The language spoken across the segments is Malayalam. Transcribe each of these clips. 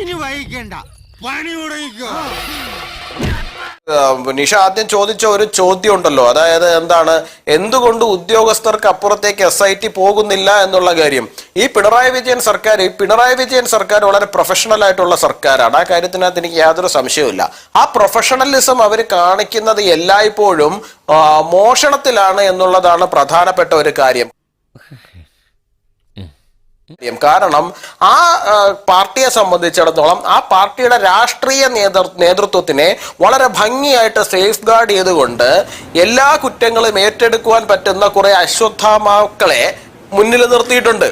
ഇനി വൈകിക്കണ്ട. പണി തുടങ്ങിക്കോ നിഷ ആദ്യം ചോദിച്ച ഒരു ചോദ്യം ഉണ്ടല്ലോ അതായത് എന്താണ്? എന്തുകൊണ്ട് ഉദ്യോഗസ്ഥർക്ക് അപ്പുറത്തേക്ക് എസ് ഐ ടി പോകുന്നില്ല എന്നുള്ള കാര്യം. ഈ പിണറായി വിജയൻ സർക്കാർ ഈ പിണറായി വിജയൻ സർക്കാർ വളരെ പ്രൊഫഷണൽ ആയിട്ടുള്ള സർക്കാരാണ്. ആ കാര്യത്തിനകത്ത് എനിക്ക് യാതൊരു സംശയവുമില്ല. ആ പ്രൊഫഷണലിസം അവർ കാണിക്കുന്നത് എല്ലായ്പ്പോഴും മോഷണത്തിലാണ് എന്നുള്ളതാണ് പ്രധാനപ്പെട്ട ഒരു കാര്യം. കാരണം ആ പാർട്ടിയെ സംബന്ധിച്ചിടത്തോളം ആ പാർട്ടിയുടെ രാഷ്ട്രീയ നേതൃ നേതൃത്വത്തിനെ വളരെ ഭംഗിയായിട്ട് സേഫ് ഗാർഡ് ചെയ്തുകൊണ്ട് എല്ലാ കുറ്റങ്ങളും ഏറ്റെടുക്കുവാൻ പറ്റുന്ന കുറെ അശ്വത്ഥാമാക്കളെ മുന്നിൽ നിർത്തിയിട്ടുണ്ട്.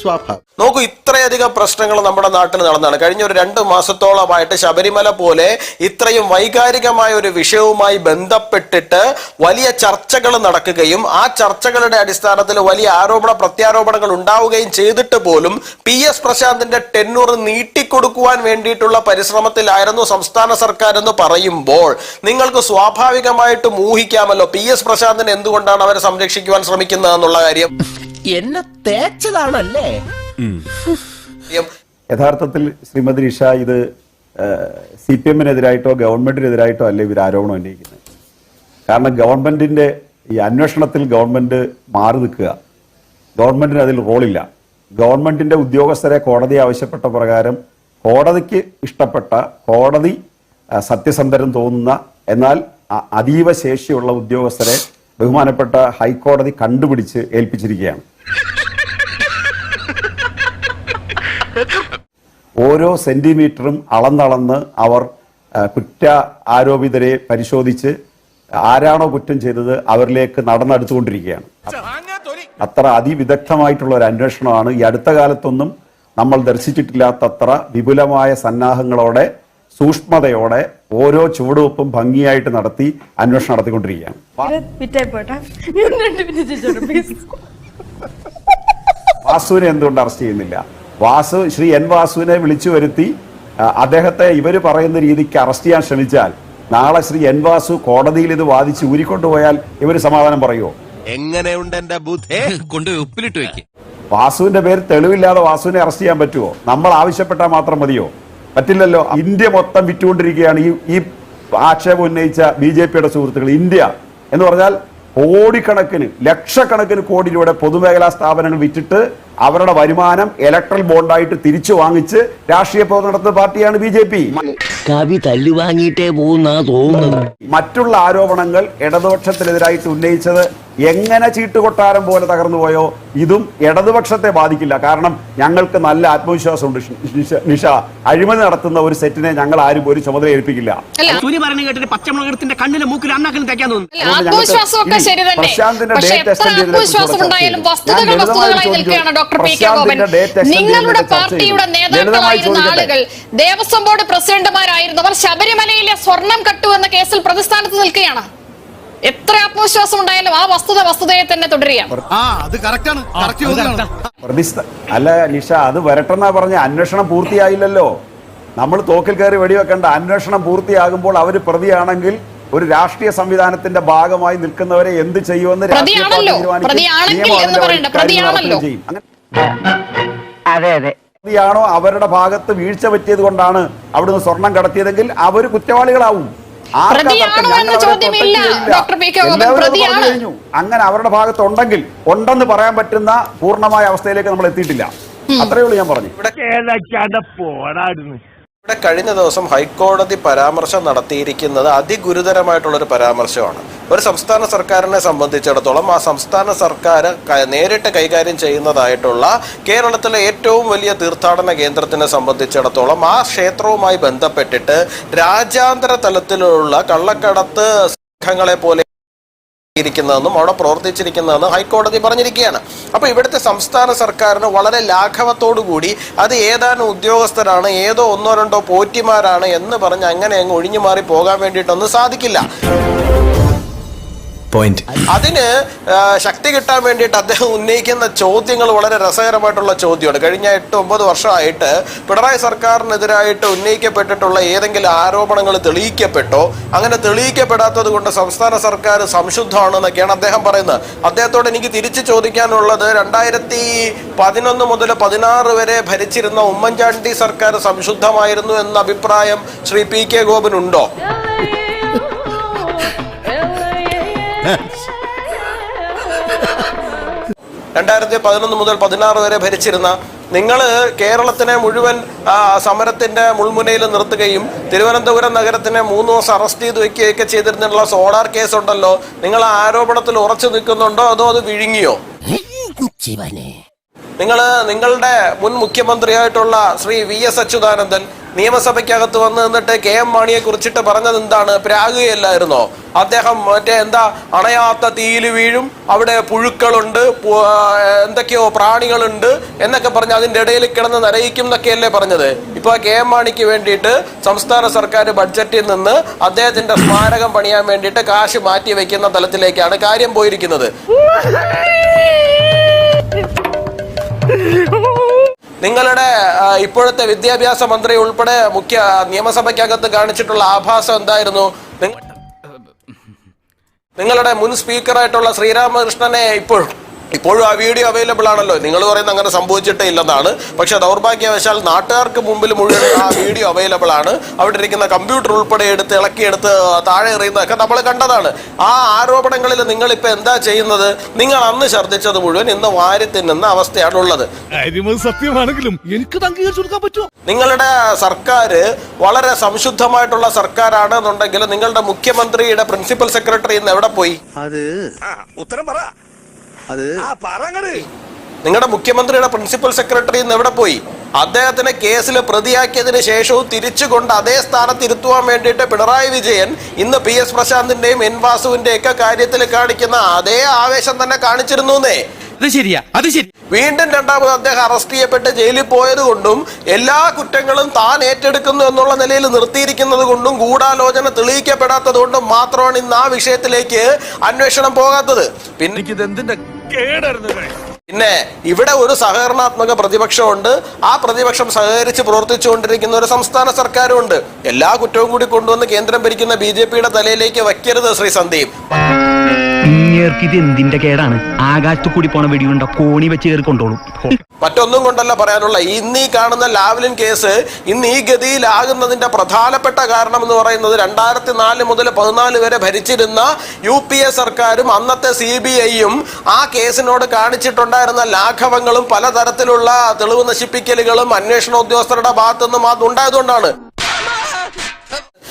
സ്വാഭാവികം. നോക്കൂ ഇത്രയധികം പ്രശ്നങ്ങൾ നമ്മുടെ നാട്ടിൽ നടന്നാണ്. കഴിഞ്ഞ ഒരു രണ്ട് മാസത്തോളമായിട്ട് ശബരിമല പോലെ ഇത്രയും വൈകാരികമായ ഒരു വിഷയവുമായി ബന്ധപ്പെട്ടിട്ട് വലിയ ചർച്ചകൾ നടക്കുകയും ആ ചർച്ചകളുടെ അടിസ്ഥാനത്തിൽ വലിയ ആരോപണ പ്രത്യാരോപണങ്ങൾ ഉണ്ടാവുകയും ചെയ്തിട്ട് പോലും പി എസ് പ്രശാന്തിന്റെ ടെന്നൂർ നീട്ടിക്കൊടുക്കുവാൻ വേണ്ടിയിട്ടുള്ള പരിശ്രമത്തിലായിരുന്നു സംസ്ഥാന സർക്കാർ എന്ന് പറയുമ്പോൾ നിങ്ങൾക്ക് സ്വാഭാവികമായിട്ട് ഊഹിക്കാമല്ലോ പി എസ് പ്രശാന്തിനെ എന്തുകൊണ്ടാണ് അവരെ സംരക്ഷിക്കുവാൻ ശ്രമിക്കുന്നത് എന്നുള്ള കാര്യം. എന്നെ തേച്ചതാണല്ലേ? യഥാർത്ഥത്തിൽ ശ്രീമതി ഇഷ ഇത് സി പി എമ്മിനെതിരായിട്ടോ ഗവൺമെന്റിനെതിരായിട്ടോ അല്ല ഇവർ ആരോപണം ഉന്നയിക്കുന്നത്? കാരണം ഗവൺമെന്റിന്റെ ഈ അന്വേഷണത്തിൽ ഗവൺമെന്റ് മാറി നിൽക്കുക. ഗവൺമെന്റിന് അതിൽ റോളില്ല. ഗവൺമെന്റിന്റെ ഉദ്യോഗസ്ഥരെ കോടതി ആവശ്യപ്പെട്ട പ്രകാരം കോടതിക്ക് ഇഷ്ടപ്പെട്ട കോടതി സത്യസന്ധരം തോന്നുന്ന എന്നാൽ അതീവ ശേഷിയുള്ള ഉദ്യോഗസ്ഥരെ ബഹുമാനപ്പെട്ട ഹൈക്കോടതി കണ്ടുപിടിച്ച് ഏൽപ്പിച്ചിരിക്കുകയാണ്. ഓരോ സെന്റിമീറ്ററും അളന്നളന്ന് അവർ കുറ്റ ആരോപിതരെ പരിശോധിച്ച് ആരാണോ കുറ്റം ചെയ്തത് അവരിലേക്ക് നടന്നെടുത്തുകൊണ്ടിരിക്കുകയാണ് അത്ര അതിവിദഗ്ധമായിട്ടുള്ള ഒരു അന്വേഷണമാണ്. ഈ അടുത്ത കാലത്തൊന്നും നമ്മൾ ദർശിച്ചിട്ടില്ലാത്തത്ര വിപുലമായ സന്നാഹങ്ങളോടെ സൂക്ഷ്മതയോടെ ഓരോ ചുവടുവെപ്പും ഭംഗിയായിട്ട് നടത്തി അന്വേഷണം നടത്തിക്കൊണ്ടിരിക്കുകയാണ് വിറ്റായി പോട്ടെ ഞാൻ രണ്ട് മിനിറ്റ് ചോദിച്ചോട്ടെ പ്ലീസ് വാസുവിനെ എന്തുകൊണ്ട് അറസ്റ്റ് ചെയ്യുന്നില്ല? വാസു ശ്രീ എൻ വാസുവിനെ വിളിച്ചു വരുത്തി അദ്ദേഹത്തെ ഇവർ പറയുന്ന രീതിക്ക് അറസ്റ്റ് ചെയ്യാൻ ശ്രമിച്ചാൽ നാളെ ശ്രീ എൻ വാസു കോടതിയിൽ ഇത് വാദിച്ച് ഊരിക്കൊണ്ടുപോയാൽ ഇവർ സമാധാനം പറയുമോ എങ്ങനെയുണ്ട് എന്റെ ബുദ്ധി? കൊണ്ടുപോയി ഉപ്പിലിട്ട് വെക്ക്. വാസുവിന്റെ പേര് തെളിവില്ലാതെ വാസുവിനെ അറസ്റ്റ് ചെയ്യാൻ പറ്റുമോ നമ്മൾ ആവശ്യപ്പെട്ടാൽ മാത്രം മതിയോ? പറ്റില്ലല്ലോ. ഇന്ത്യ മൊത്തം വിറ്റുകൊണ്ടിരിക്കുകയാണ് ഈ ഈ ആക്ഷേപം ഉന്നയിച്ച ബി ജെ പിയുടെ സുഹൃത്തുക്കൾ. ഇന്ത്യ എന്ന് പറഞ്ഞാൽ കോടിക്കണക്കിന് ലക്ഷക്കണക്കിന് കോടി രൂപയുടെ പൊതുമേഖലാ സ്ഥാപനങ്ങൾ വിറ്റിട്ട് അവരുടെ വരുമാനം ഇലക്ട്രൽ ബോണ്ടായിട്ട് തിരിച്ചു വാങ്ങിച്ച് രാഷ്ട്രീയ പ്രവർത്തനം നടത്തുന്ന പാർട്ടിയാണ് ബി ജെ പി. കവി തല്ലുവാങ്ങിയിട്ടേ പോകുന്നാ തോന്നുന്നത് മറ്റുള്ള ആരോപണങ്ങൾ ഇടതുപക്ഷത്തിനെതിരായിട്ട് ഉന്നയിച്ചത് എങ്ങനെ ചീട്ടുകൊട്ടാരം പോലെ തകർന്നു പോയോ ഇതും ഇടതുപക്ഷത്തെ ബാധിക്കില്ല. കാരണം ഞങ്ങൾക്ക് നല്ല ആത്മവിശ്വാസമുണ്ട് നിഷ- അഴിമതി നടത്തുന്ന ഒരു സെറ്റിനെ ഞങ്ങൾ ആരും ഒരു ചുമതല ഏൽപ്പിക്കില്ല. നിങ്ങളുടെ. പാർട്ടിയുടെ നേതാക്കളായിരുന്ന ആളുകൾ ദേവസ്വം ബോർഡ് പ്രസിഡന്റുമാരായിരുന്നവർ ശബരിമലയിലെ സ്വർണം കട്ടു എന്ന കേസിൽ പ്രതിസ്ഥാനത്ത് നിൽക്കുകയാണ്. എത്ര ആത്മവിശ്വാസം ഉണ്ടായാലും ആ വസ്തുത വസ്തുതയെ തന്നെ തുടരുകയാണ്. അല്ല നിഷ അത് വരട്ടെന്നാ പറഞ്ഞ അന്വേഷണം പൂർത്തിയായില്ലല്ലോ. നമ്മൾ തോക്കിൽ കയറി വെടിവെക്കേണ്ട അന്വേഷണം പൂർത്തിയാകുമ്പോൾ അവർ പ്രതിയാണെങ്കിൽ ഒരു രാഷ്ട്രീയ സംവിധാനത്തിന്റെ ഭാഗമായി നിൽക്കുന്നവരെ എന്ത് ചെയ്യുമെന്ന് പ്രതിയാണല്ലോ. പ്രതിയാണെങ്കിൽ എന്ന് അതിന്റെ പ്രതിയാണല്ലോ. നടത്തുകയും ചെയ്യും. അങ്ങനെ അതെ അതെ. പ്രതിയാണോ അവരുടെ ഭാഗത്ത് വീഴ്ച പറ്റിയത് കൊണ്ടാണ് അവിടുന്ന് സ്വർണം കടത്തിയതെങ്കിൽ അവർ കുറ്റവാളികളാവും. പ്രതിയാണോ എന്ന ചോദ്യമില്ല, ഡോക്ടർ പി കെ ഗോപൻ. പ്രതിയാണ്. അങ്ങനെ അവരുടെ ഭാഗത്തുണ്ടെങ്കിൽ ഉണ്ടെന്ന് പറയാൻ പറ്റുന്ന പൂർണമായ അവസ്ഥയിലേക്ക് നമ്മൾ എത്തിയിട്ടില്ല. അത്രയേ ഉള്ളൂ ഞാൻ പറഞ്ഞു. ഇവിടെ കഴിഞ്ഞ ദിവസം ഹൈക്കോടതി പരാമർശം നടത്തിയിരിക്കുന്നത് അതിഗുരുതരമായിട്ടുള്ളൊരു പരാമർശമാണ്. ഒരു സംസ്ഥാന സർക്കാരിനെ സംബന്ധിച്ചിടത്തോളം ആ സംസ്ഥാന സർക്കാർ നേരിട്ട് കൈകാര്യം ചെയ്യുന്നതായിട്ടുള്ള കേരളത്തിലെ ഏറ്റവും വലിയ തീർത്ഥാടന കേന്ദ്രത്തിനെ സംബന്ധിച്ചിടത്തോളം ആ ക്ഷേത്രവുമായി ബന്ധപ്പെട്ടിട്ട് രാജ്യാന്തര തലത്തിലുള്ള കള്ളക്കടത്ത് സംഘങ്ങളെ പോലെ ഇരിക്കുന്നതെന്നും അവിടെ പ്രവർത്തിച്ചിരിക്കുന്നതെന്നും ഹൈക്കോടതി പറഞ്ഞിരിക്കുകയാണ്. അപ്പൊ ഇവിടുത്തെ സംസ്ഥാന സർക്കാരിന് വളരെ കൂടി അത് ഏതാനും ഉദ്യോഗസ്ഥരാണ് ഏതോ ഒന്നോ രണ്ടോ പോറ്റിമാരാണ് എന്ന് പറഞ്ഞ് അങ്ങനെ അങ്ങ് ഒഴിഞ്ഞു മാറി പോകാൻ വേണ്ടിയിട്ടൊന്നും സാധിക്കില്ല. പോയിന്റ് അതിന് ശക്തി കിട്ടാൻ വേണ്ടിയിട്ട് അദ്ദേഹം ഉന്നയിക്കുന്ന ചോദ്യങ്ങൾ വളരെ രസകരമായിട്ടുള്ള ചോദ്യമാണ്. കഴിഞ്ഞ എട്ട് ഒമ്പത് വർഷമായിട്ട് പിണറായി സർക്കാരിനെതിരായിട്ട് ഉന്നയിക്കപ്പെട്ടിട്ടുള്ള ഏതെങ്കിലും ആരോപണങ്ങൾ തെളിയിക്കപ്പെട്ടോ? അങ്ങനെ തെളിയിക്കപ്പെടാത്തത് കൊണ്ട് സംസ്ഥാന സർക്കാർ സംശുദ്ധമാണെന്നൊക്കെയാണ് അദ്ദേഹം പറയുന്നത്. അദ്ദേഹത്തോട് എനിക്ക് തിരിച്ചു ചോദിക്കാനുള്ളത് രണ്ടായിരത്തി പതിനൊന്ന് മുതൽ പതിനാറ് വരെ ഭരിച്ചിരുന്ന ഉമ്മൻചാണ്ടി സർക്കാർ സംശുദ്ധമായിരുന്നു എന്ന അഭിപ്രായം ശ്രീ പി കെ ഗോപനുണ്ടോ? രണ്ടായിരത്തി പതിനൊന്ന് മുതൽ പതിനാറ് വരെ ഭരിച്ചിരുന്ന നിങ്ങൾ കേരളത്തിനെ മുഴുവൻ സമരത്തിന്റെ സമരത്തിന്റെ മുൾമുനയിൽ നിർത്തുകയും തിരുവനന്തപുരം നഗരത്തിനെ മൂന്ന് ദിവസം അറസ്റ്റ് ചെയ്ത് വെക്കുകയൊക്കെ ചെയ്തിരുന്നുള്ള സോളാർ കേസ് ഉണ്ടല്ലോ. നിങ്ങൾ ആരോപണത്തിൽ ഉറച്ചു നിൽക്കുന്നുണ്ടോ അതോ അത് വിഴുങ്ങിയോ? നിങ്ങൾ നിങ്ങളുടെ മുൻ മുഖ്യമന്ത്രിയായിട്ടുള്ള ശ്രീ വി എസ് അച്യുതാനന്ദൻ നിയമസഭയ്ക്കകത്ത് വന്ന് നിന്നിട്ട് കെ എം മാണിയെ കുറിച്ചിട്ട് പറഞ്ഞത് എന്താണ്? പ്രാകുകയല്ലായിരുന്നോ? അദ്ദേഹം മറ്റേ എന്താ അണയാത്ത തീയിൽ വീഴും അവിടെ പുഴുക്കളുണ്ട് എന്തൊക്കെയോ പ്രാണികളുണ്ട് എന്നൊക്കെ പറഞ്ഞ് അതിന്റെ ഇടയിൽ കിടന്ന് നരയിക്കും എന്നൊക്കെയല്ലേ പറഞ്ഞത്. ഇപ്പൊ കെ എം മാണിക്ക് വേണ്ടിയിട്ട് സംസ്ഥാന സർക്കാർ ബഡ്ജറ്റിൽ നിന്ന് അദ്ദേഹത്തിന്റെ സ്മാരകം പണിയാൻ വേണ്ടിയിട്ട് കാശ് മാറ്റി വയ്ക്കുന്ന തലത്തിലേക്കാണ് കാര്യം പോയിരിക്കുന്നത്. നിങ്ങളുടെ ഇപ്പോഴത്തെ വിദ്യാഭ്യാസ മന്ത്രി ഉൾപ്പെടെ മുഖ്യ നിയമസഭയ്ക്കകത്ത് കാണിച്ചിട്ടുള്ള ആഭാസം എന്തായിരുന്നു? നിങ്ങളുടെ മുൻ സ്പീക്കറായിട്ടുള്ള ശ്രീരാമകൃഷ്ണനെ ഇപ്പോഴും ഇപ്പോഴും ആ വീഡിയോ അവൈലബിൾ ആണല്ലോ. നിങ്ങൾ പറയുന്നത് അങ്ങനെ സംഭവിച്ചിട്ടേ ഇല്ലെന്നാണ്. പക്ഷെ ദൗർഭാഗ്യവശാൽ നാട്ടുകാർക്ക് മുമ്പിൽ മുഴുവൻ ആ വീഡിയോ അവൈലബിൾ ആണ്. അവിടെ ഇരിക്കുന്ന കമ്പ്യൂട്ടർ ഉൾപ്പെടെ എടുത്ത് ഇളക്കിയെടുത്ത് താഴെ എറിയുന്നതൊക്കെ നമ്മൾ കണ്ടതാണ്. ആ ആരോപണങ്ങളിൽ നിങ്ങൾ ഇപ്പൊ എന്താ ചെയ്യുന്നത്? നിങ്ങൾ അന്ന് ഛർദ്ദിച്ചത് മുഴുവൻ ഇന്ന് വാരി തിന്നുന്ന അവസ്ഥയാണ് ഉള്ളത്. സത്യമാണെങ്കിലും എനിക്ക് പറ്റുമോ? നിങ്ങളുടെ സർക്കാർ വളരെ സംശുദ്ധമായിട്ടുള്ള സർക്കാർ ആണെന്നുണ്ടെങ്കിൽ നിങ്ങളുടെ മുഖ്യമന്ത്രിയുടെ പ്രിൻസിപ്പൽ സെക്രട്ടറി ഇന്ന് എവിടെ പോയി? അത് ഉത്തരം പറ. അത് നിങ്ങളുടെ മുഖ്യമന്ത്രിയുടെ പ്രിൻസിപ്പൽ സെക്രട്ടറി ഇന്ന് എവിടെ പോയി? അദ്ദേഹത്തിനെ കേസിൽ പ്രതിയാക്കിയതിന് ശേഷവും തിരിച്ചുകൊണ്ട് അതേ സ്ഥാനത്ത് ഇരുത്തുവാൻ വേണ്ടിയിട്ട് പിണറായി വിജയൻ ഇന്ന് പി എസ് പ്രശാന്തിന്റെയും എൻ വാസുവിന്റെയും ഒക്കെ കാര്യത്തിൽ കാണിക്കുന്ന അതേ ആവേശം തന്നെ കാണിച്ചിരുന്നേ അത് ശരിയാ അത് ശരി. വീണ്ടും രണ്ടാമത് അദ്ദേഹം അറസ്റ്റ് ചെയ്യപ്പെട്ട് ജയിലിൽ പോയത് കൊണ്ടും എല്ലാ കുറ്റങ്ങളും താൻ ഏറ്റെടുക്കുന്നു എന്നുള്ള നിലയിൽ നിർത്തിയിരിക്കുന്നത് കൊണ്ടും ഗൂഢാലോചന തെളിയിക്കപ്പെടാത്തത് കൊണ്ടും മാത്രമാണ് ഇന്ന് ആ വിഷയത്തിലേക്ക് അന്വേഷണം പോകാത്തത്. പിന്നെ പിന്നെ ഇവിടെ ഒരു സഹകരണാത്മക പ്രതിപക്ഷമുണ്ട്. ആ പ്രതിപക്ഷം സഹകരിച്ച് പ്രവർത്തിച്ചുകൊണ്ടിരിക്കുന്ന ഒരു സംസ്ഥാന സർക്കാരുമുണ്ട്. എല്ലാ കുറ്റവും കൂടി കൊണ്ടുവന്ന് കേന്ദ്രം ഭരിക്കുന്ന ബി ജെ പിയുടെ തലയിലേക്ക് വയ്ക്കരുത് ശ്രീ സന്ദീപ്. ഇങ്ങേർക്ക് ഇത് എന്തിന്റെ കേടാണ്? ആകാശത്ത് കൂടി പോണ വെടിയുണ്ട കോണി വെച്ച് കയറി കൊണ്ടോളും. മറ്റൊന്നും കൊണ്ടല്ല പറയാനുള്ള. ഇന്ന് ഈ കാണുന്ന ലാവ്ലിൻ കേസ് ഇന്ന് ഈ ഗതിയിലാകുന്നതിന്റെ പ്രധാനപ്പെട്ട കാരണം എന്ന് പറയുന്നത് രണ്ടായിരത്തി നാല് മുതൽ പതിനാല് വരെ ഭരിച്ചിരുന്ന യു പി എ സർക്കാരും അന്നത്തെ സി ബി ഐയും ആ കേസിനോട് കാണിച്ചിട്ടുണ്ടായിരുന്ന ലാഘവങ്ങളും പലതരത്തിലുള്ള തെളിവ് നശിപ്പിക്കലുകളും അന്വേഷണ ഉദ്യോഗസ്ഥരുടെ ഭാഗത്തുനിന്നും അത് ഉണ്ടായതുകൊണ്ടാണ്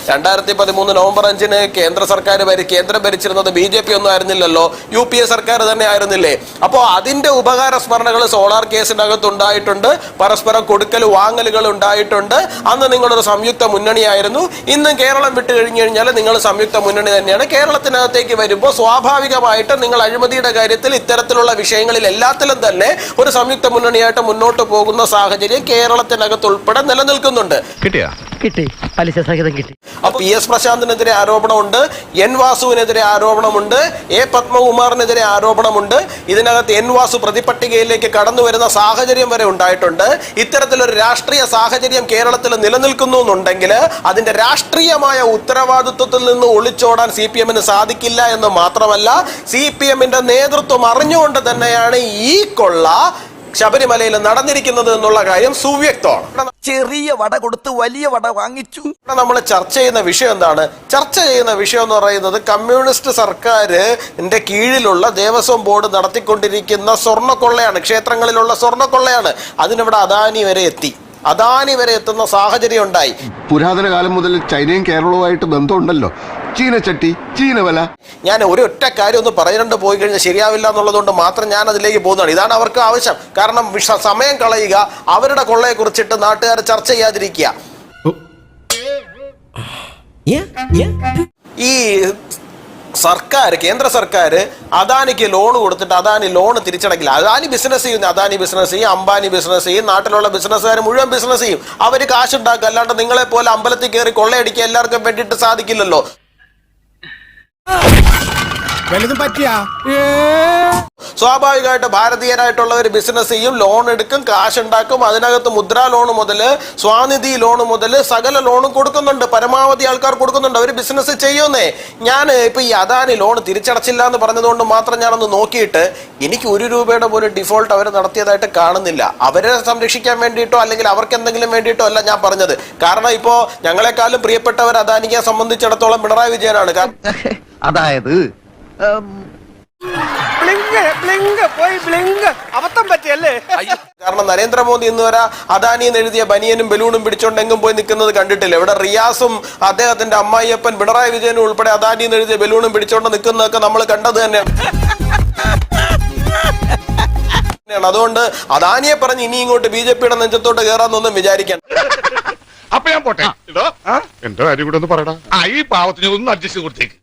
രണ്ടായിരത്തി പതിമൂന്ന് നവംബർ അഞ്ചിന് കേന്ദ്ര സർക്കാർ കേന്ദ്രം ഭരിച്ചിരുന്നത് ബി ജെ പി ഒന്നും ആയിരുന്നില്ലല്ലോ. യു പി എ സർക്കാർ തന്നെ ആയിരുന്നില്ലേ? അപ്പോൾ അതിന്റെ ഉപകാര സ്മരണകൾ സോളാർ കേസിനകത്ത് ഉണ്ടായിട്ടുണ്ട് പരസ്പരം കൊടുക്കൽ വാങ്ങലുകൾ ഉണ്ടായിട്ടുണ്ട്. അന്ന് നിങ്ങളൊരു സംയുക്ത മുന്നണിയായിരുന്നു. ഇന്ന് കേരളം വിട്ടു കഴിഞ്ഞു കഴിഞ്ഞാൽ നിങ്ങൾ സംയുക്ത മുന്നണി തന്നെയാണ്. കേരളത്തിനകത്തേക്ക് വരുമ്പോൾ സ്വാഭാവികമായിട്ട് നിങ്ങൾ അഴിമതിയുടെ കാര്യത്തിൽ ഇത്തരത്തിലുള്ള വിഷയങ്ങളിൽ എല്ലാത്തിലും തന്നെ ഒരു സംയുക്ത മുന്നണിയായിട്ട് മുന്നോട്ട് പോകുന്ന സാഹചര്യം കേരളത്തിനകത്ത് ഉൾപ്പെടെ നിലനിൽക്കുന്നുണ്ട്. കിട്ടിയാ? കിട്ടി. പലിശ സഹിതം കിട്ടി. അപ്പൊ പി എസ് പ്രശാന്തിനെതിരെ ആരോപണമുണ്ട് എൻ വാസുവിനെതിരെ ആരോപണമുണ്ട് എ പത്മകുമാറിനെതിരെ ആരോപണമുണ്ട്. ഇതിനകത്ത് എൻ വാസു പ്രതിപട്ടികയിലേക്ക് കടന്നു വരുന്ന സാഹചര്യം വരെ ഉണ്ടായിട്ടുണ്ട്. ഇത്തരത്തിലൊരു രാഷ്ട്രീയ സാഹചര്യം കേരളത്തിൽ നിലനിൽക്കുന്നു എന്നുണ്ടെങ്കിൽ അതിന്റെ രാഷ്ട്രീയമായ ഉത്തരവാദിത്വത്തിൽ നിന്ന് ഒളിച്ചോടാൻ സി പി എമ്മിന് സാധിക്കില്ല എന്ന് മാത്രമല്ല സി പി എമ്മിന്റെ നേതൃത്വം അറിഞ്ഞുകൊണ്ട് തന്നെയാണ് ഈ കൊള്ള ശബരിമലയിൽ നടന്നിരിക്കുന്നത് എന്നുള്ള കാര്യം സുവ്യക്തമാണ്. ചെറിയ വട കൊടുത്ത് വലിയ വട വാങ്ങിച്ചു. നമ്മൾ ചർച്ച ചെയ്യുന്ന വിഷയം എന്താണ്? ചർച്ച ചെയ്യുന്ന വിഷയം എന്ന് പറയുന്നത് കമ്മ്യൂണിസ്റ്റ് സർക്കാരിന്റെ കീഴിലുള്ള ദേവസ്വം ബോർഡ് നടത്തിക്കൊണ്ടിരിക്കുന്ന സ്വർണക്കൊള്ളയാണ് ക്ഷേത്രങ്ങളിലുള്ള സ്വർണക്കൊള്ളയാണ്. അതിനിവിടെ അദാനി വരെ എത്തി. അദാനി വരെ എത്തുന്ന സാഹചര്യം ഉണ്ടായി. പുരാതന കാലം മുതൽ ചൈനയും കേരളവുമായിട്ട് ബന്ധമുണ്ടല്ലോ. ചീനച്ചട്ടി ചീനവല. ഞാൻ ഒരൊറ്റ കാര്യം ഒന്ന് പറഞ്ഞിട്ട് പോയി കഴിഞ്ഞാൽ ശരിയാവില്ല എന്നുള്ളതുകൊണ്ട് മാത്രം ഞാൻ അതിലേക്ക് പോകുന്നതാണ്. ഇതാണ് അവർക്ക് ആവശ്യം. കാരണം സമയം കളയുക അവരുടെ കൊള്ളയെ കുറിച്ചിട്ട് നാട്ടുകാരെ ചർച്ച ചെയ്യാതിരിക്കുക. ഈ സർക്കാർ കേന്ദ്ര സർക്കാർ അദാനിക്ക് ലോൺ കൊടുത്തിട്ട് അദാനി ലോൺ തിരിച്ചടക്കില്ല. അദാനി ബിസിനസ് ചെയ്യുന്ന അദാനി ബിസിനസ് ചെയ്യും അംബാനി ബിസിനസ് ചെയ്യും നാട്ടിലുള്ള ബിസിനസ്സുകാർ മുഴുവൻ ബിസിനസ് ചെയ്യും. അവർ കാശുണ്ടാക്കുക അല്ലാണ്ട് നിങ്ങളെ പോലെ അമ്പലത്തിൽ കയറി കൊള്ളയടിക്കുക എല്ലാവർക്കും വേണ്ടിയിട്ട് സാധിക്കില്ലല്ലോ. വലുതും പറ്റിയാ? സ്വാഭാവികമായിട്ട് ഭാരതീയരായിട്ടുള്ള ഒരു ബിസിനസ് ചെയ്യും ലോൺ എടുക്കും കാശ് ഉണ്ടാക്കും. അതിനകത്ത് മുദ്രാ ലോൺ മുതൽ സ്വാനിധി ലോൺ മുതൽ സകല ലോണും കൊടുക്കുന്നുണ്ട്. പരമാവധി ആൾക്കാർ കൊടുക്കുന്നുണ്ട്. അവർ ബിസിനസ് ചെയ്യുന്നേ. ഞാൻ ഇപ്പൊ ഈ അദാനി ലോൺ തിരിച്ചടച്ചില്ല എന്ന് പറഞ്ഞതുകൊണ്ട് മാത്രം ഞാനൊന്ന് നോക്കിയിട്ട് എനിക്ക് ഒരു രൂപയുടെ പോലും ഡിഫോൾട്ട് അവർ നടത്തിയതായിട്ട് കാണുന്നില്ല. അവരെ സംരക്ഷിക്കാൻ വേണ്ടിയിട്ടോ അല്ലെങ്കിൽ അവർക്ക് എന്തെങ്കിലും വേണ്ടിയിട്ടോ അല്ല ഞാൻ പറഞ്ഞത്. കാരണം ഇപ്പോ ഞങ്ങളെക്കാളും പ്രിയപ്പെട്ടവർ അദാനിയെ സംബന്ധിച്ചിടത്തോളം പിണറായി വിജയനാണ്. അതായത് കാരണം നരേന്ദ്രമോദി ഇന്ന് വരെ അദാനി എന്ന് എഴുതിയ ബനിയനും ബലൂണും പിടിച്ചോണ്ട് എങ്ങും പോയി നിൽക്കുന്നത് കണ്ടിട്ടില്ല. ഇവിടെ റിയാസും അദ്ദേഹത്തിന്റെ അമ്മായിയപ്പൻ പിണറായി വിജയനും ഉൾപ്പെടെ അദാനി എന്ന് എഴുതിയ ബലൂണും പിടിച്ചോണ്ട് നിൽക്കുന്നതൊക്കെ നമ്മൾ കണ്ടത് തന്നെയാണ്. അതുകൊണ്ട് അദാനിയെ പറഞ്ഞ് ഇനി ഇങ്ങോട്ട് ബി ജെ പിയുടെ നെഞ്ചത്തോട്ട് കയറാന്നൊന്നും വിചാരിക്കാൻ അപ്പൊ ഞാൻ പോട്ടെ. എന്റെ കാര്യം കൂടെ ഒന്ന് പറയടാ. ആ ഈ പാവത്തിന് ഒന്ന് അഡ്ജസ്റ്റ് കൊടുത്തേക്ക്.